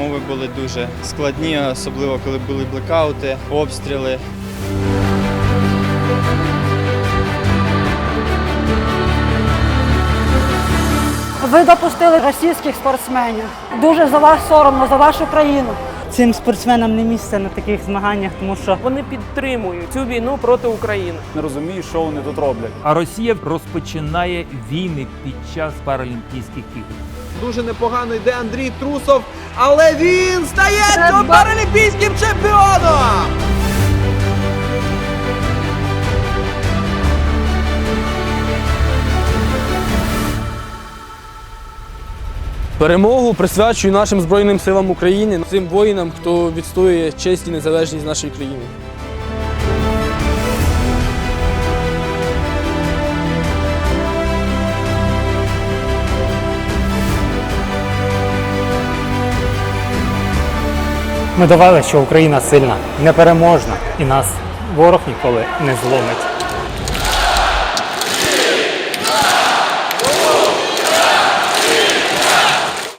умови були дуже складні, особливо коли були блекаути, обстріли. Ви допустили російських спортсменів. Дуже за вас соромно, за вашу країну. Цим спортсменам не місце на таких змаганнях, тому що Вони підтримують цю війну проти України. не розумію, що вони тут роблять. А Росія розпочинає війни під час Паралімпійських ігор. Дуже непогано йде Андрій Трусов, але він стає паралімпійським чемпіоном! Перемогу присвячую нашим Збройним силам України, цим воїнам, хто відстоює честь і незалежність нашої країни. ми довели, що Україна сильна, непереможна, і нас ворог ніколи не зломить.